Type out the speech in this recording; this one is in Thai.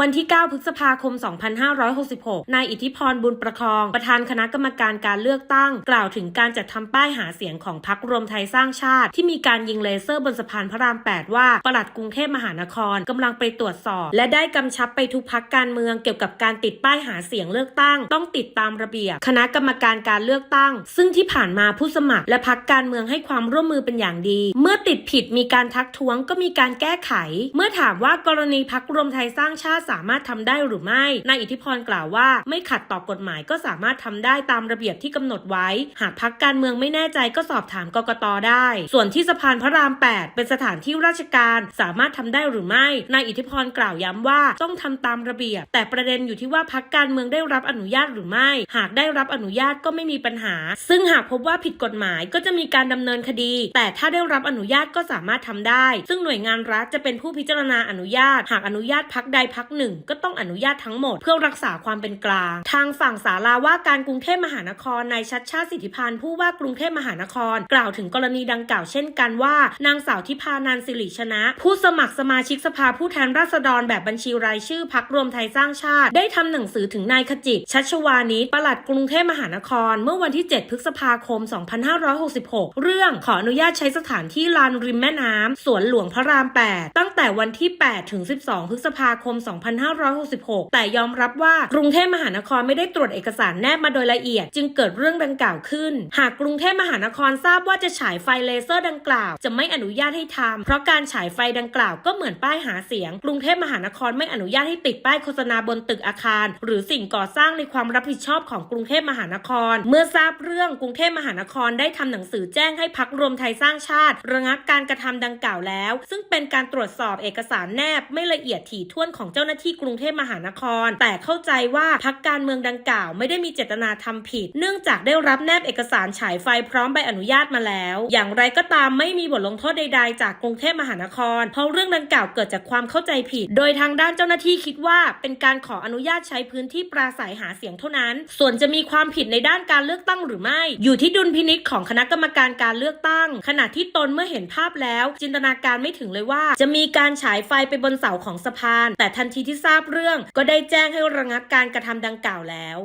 วันที่ 9 พฤษภาคม 2566 นายอิทธิพรบุญประคอง ประธานคณะกรรมการการเลือกตั้ง กล่าวถึงการจัดทำป้ายหาเสียงของพรรครวมไทยสร้างชาติ ที่มีการยิงเลเซอร์บนสะพานพระราม 8 ว่า ปลัดกรุงเทพมหานครกำลังไปตรวจสอบ และได้กำชับไปทุกพักการเมืองเกี่ยวกับการติดป้ายหาเสียงเลือกตั้ง ต้องติดตามระเบียบ คณะกรรมการการเลือกตั้ง ซึ่งที่ผ่านมาผู้สมัคร และพักการเมืองให้ความร่วมมือเป็นอย่างดี เมื่อติดผิดมีการทักท้วงก็มีการแก้ไข เมื่อถามว่ากรณีพักรวมไทยสร้างชาติสามารถทำได้หรือไม่ นายอิทธิพรกล่าวว่า ไม่ขัดต่อกฎหมายก็สามารถทำได้ตามระเบียบที่กำหนดไว้ หากพักการเมืองไม่แน่ใจก็สอบถามกกตได้ ส่วนที่สะพานพระราม 8 เป็นสถานที่ราชการสามารถทำได้หรือไม่ นายอิทธิพรกล่าวย้ำว่าต้องทำตามระเบียบ แต่ประเด็นอยู่ที่ว่าพักการเมืองได้รับอนุญาตหรือไม่ หากได้รับอนุญาตก็ไม่มีปัญหา ซึ่งหากพบว่าผิดกฎหมายก็จะมีการดำเนินคดี แต่ถ้าได้รับอนุญาตก็สามารถทำได้ ซึ่งหน่วยงานรัฐจะเป็นผู้พิจารณาอนุญาต หากอนุญาตพักใดพักหนึ่งก็ต้องอนุญาตทั้งหมด เพื่อรักษาความเป็นกลาง ทางฝั่งสาราว่าการกรุงเทพมหานครนายชัดชาติสิทธิพันธ์ผู้ว่ากรุงเทพมหานคร กล่าวถึงกรณีดังกล่าวเช่นกันว่า นางสาวทิพานันสิริชนะ ผู้สมัครสมาชิกสภาผู้แทนราษฎรแบบบัญชีรายชื่อพักรวมไทยสร้างชาติ ได้ทำหนังสือถึงนายขจิตชัชวานิชปลัดกรุงเทพมหานคร เมื่อวันที่ 7 พฤษภาคม 2566 เรื่องขออนุญาตใช้สถานที่ลานริมแม่น้ำสวนหลวงพระราม 8 ตั้งแต่วันที่ 8 ถึง 12 พฤษภาคม2566 แต่ยอมรับว่ากรุงเทพมหานครไม่ได้ตรวจเอกสารแนบมาโดยละเอียด จึงเกิดเรื่องดังกล่าวขึ้น หากกรุงเทพมหานครทราบว่าจะฉายไฟเลเซอร์ดังกล่าว จะไม่อนุญาตให้ทำเพราะการฉายไฟดังกล่าวก็เหมือนป้ายหาเสียง กรุงเทพมหานครไม่อนุญาตให้ติดป้ายโฆษณาบนตึกอาคาร หรือสิ่งก่อสร้างในความรับผิดชอบของกรุงเทพมหานคร เมื่อทราบเรื่องกรุงเทพมหานครได้ทำหนังสือแจ้งให้พักรวมไทยสร้างชาติ ระงับการกระทำดังกล่าวแล้ว ซึ่งเป็นการตรวจสอบเอกสารแนบไม่ละเอียดถี่ถ้วนของเจ้าหน้าที่กรุงเทพมหานคร แต่เข้าใจว่าพักการเมืองดังกล่าวไม่ได้มีเจตนาทำผิด เนื่องจากได้รับแนบเอกสารฉายไฟพร้อมใบอนุญาตมาแล้ว อย่างไรก็ตามไม่มีบทลงโทษใด ๆ จากกรุงเทพมหานคร เพราะเรื่องดังกล่าวเกิดจากความเข้าใจผิด โดยทางด้านเจ้าหน้าที่คิดว่า เป็นการขออนุญาตใช้พื้นที่ปราศัยหาเสียงเท่านั้น ส่วนจะมีความผิดในด้านการเลือกตั้งหรือไม่ อยู่ที่ดุลพินิจของคณะกรรมการการเลือกตั้ง ขณะที่ตนเมื่อเห็นภาพแล้ว จินตนาการไม่ถึงเลยว่า จะมีการฉายไฟไปบนเสาของสะพาน แต่ทันทีที่ทราบเรื่อง ก็ได้แจ้งให้ระงับการกระทำดังกล่าวแล้ว